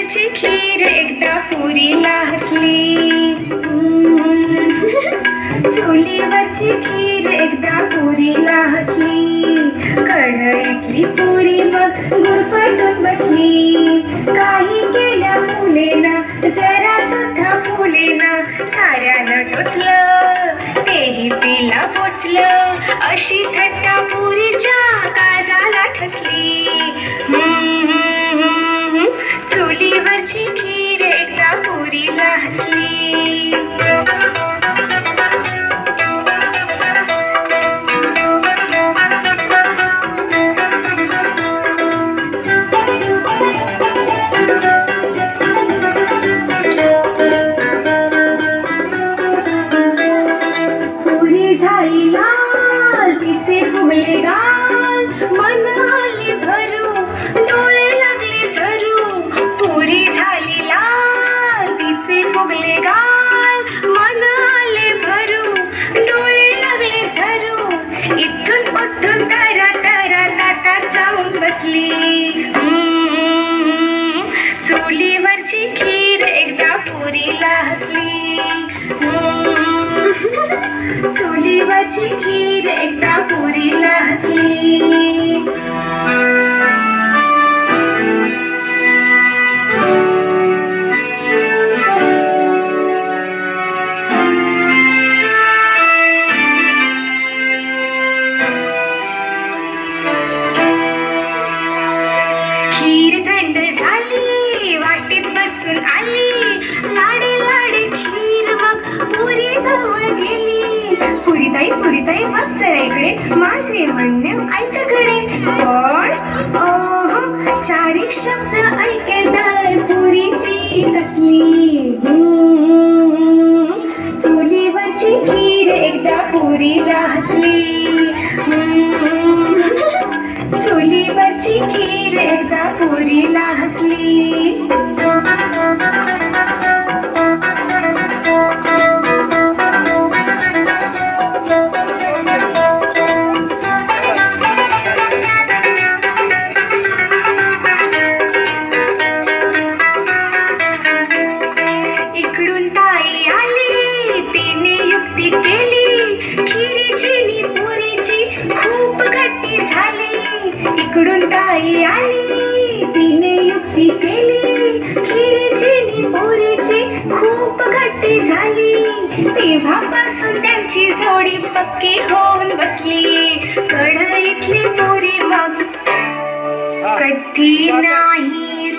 खीर एकदा पुरीला हसली. चुलीवरची खीर एकदा पुरीला हसली. कढईतली पुरी मग गुरफटून बसली. काही केल्या फुलेना जरा सुद्धा फुलेना साऱ्यानं टोचलं. तेही तिला पोचलं. अशी झाली लाल तिचे फुगले गाल मन जाऊन बसली. चुलीवरची खीर एकदा पुरीला हसली. चुलीवरची खीर एकदा पुरीला हसली. बाप ताई माझे म्हणणे ऐककडे पण ओहो चारी शब्द ऐकेदार पुरी ती कसली? चुलीवरची खीर एकदा पुरीला हसली चुलीवरची खीर एकदा पुरीला हसली इकडून ताई आली तिने युक्ती केली. खिरीची नि खूप गट्टी झाली. तेव्हापासून त्यांची जोडी पक्की होऊन बसली. कढईतली पुरी मग कधी नाही